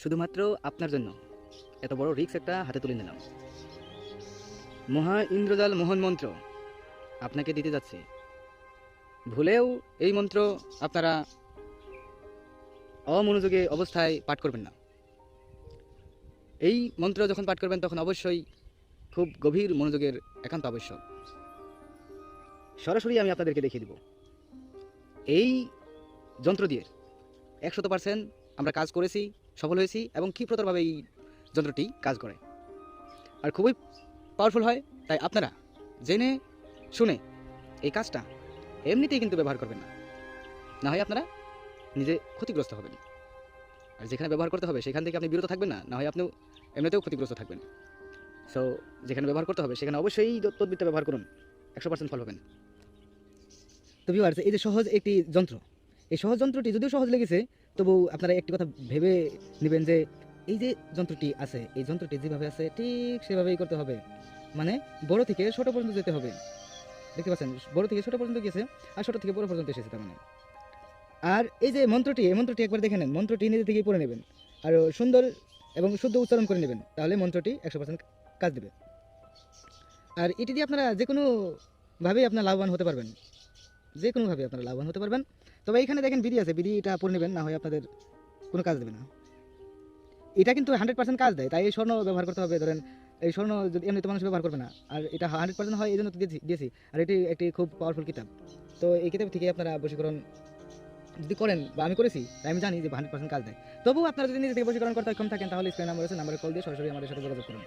শুধুমাত্র আপনার জন্য। এত বড় রিক্স একটা হাতে তুলে নিলাম। মহা ইন্দ্রজাল মোহন মন্ত্র, আপনাকে দিতে যাচ্ছে। ভুলেও এই মন্ত্র আপনারা অমনোযোগে অবস্থায় পাঠ করবেন না। এই মন্ত্র যখন পাঠ করবেন, তখন অবশ্যই খুব গভীর মনোযোগের একান্ত আবশ্যক। সরাসরি আমি আপনাদেরকে দেখিয়ে দিব। এই যন্ত্র দিয়ে একশত পার্সেন্ট আমরা কাজ করেছি সফল হয়েছি এবং ক্ষিপ্রতরভাবে এই যন্ত্রটি কাজ করে। আর খুবই পাওয়ারফুল হয়, তাই আপনারা জেনে, শুনে এই কাজটা এমনিতেই কিন্তু ব্যবহার করবেন না। না হয় আপনারা নিজে ক্ষতিগ্রস্ত হবেন। আর যেখানে ব্যবহার করতে হবে সেখান থেকে আপনি বিরত থাকবেন না না হয় আপনি এমনিতেও ক্ষতিগ্রস্ত থাকবেন। সো যেখানে ব্যবহার করতে হবে সেখানে অবশ্যই তদ্বিরটা ব্যবহার করুন, একশো পার্সেন্ট ফল হবেন। তো ভিউয়ার্স এই যে সহজ একটি যন্ত্র এই সহজ যন্ত্রটি যদিও সহজ লেগেছে, তবু আপনারা একটি কথা ভেবে নেবেন যে এই যে যন্ত্রটি আছে, এই যন্ত্রটি যেভাবে আছে, ঠিক সেভাবেই করতে হবে। মানে বড় থেকে ছোট পর্যন্ত যেতে হবে। দেখতে পাচ্ছেন, বড় থেকে ছোট পর্যন্ত গেছে আর ছোট থেকে বড় পর্যন্ত এসেছে তার মানে। আর এই যে মন্ত্রটি, এই মন্ত্রটি একবার দেখে নেন, মন্ত্রটি নিজে থেকেই পড়ে নেবেন। আর সুন্দর এবং শুদ্ধ উচ্চারণ করে নেবেন, তাহলে মন্ত্রটি একশো পার্সেন্ট কাজ দেবে। আর এটি দিয়ে আপনারা যে কোনোভাবেই আপনার লাভবান হতে পারবেন। যে কোনোভাবে আপনারা লাভবান হতে পারবেন। তবে এখানে দেখেন বিধি আছে বিধি এটা পড়ে নেবেন, না হয় আপনাদের কোনো কাজ দেবে না। এটা কিন্তু হান্ড্রেড পার্সেন্ট কাজ দেয়, তাই এই স্বর্ণ ব্যবহার করতে হবে। ধরেন এই স্বর্ণ যদি এমনি তো মানুষ ব্যবহার করবে না, আর এটা হান্ড্রেড পার্সেন্ট হয় এই জন্য দিয়েছি দিয়েছি। আর এটি একটি খুব পাওয়ারফুল কিতাব। তো এই কিতাব থেকে আপনারা বশীকরণ যদি করেন, বা আমি করেছি, তাই আমি জানি যে হান্ড্রেড পার্সেন্ট কাজ দেয়। তবুও আপনারা যদি নিজে থেকে বশীকরণ করতে সক্ষম থাকেন, তাহলে স্ক্রিন নাম্বার আছে নাম্বারে কল দিয়ে সরাসরি আমাদের সাথে যোগাযোগ করুন।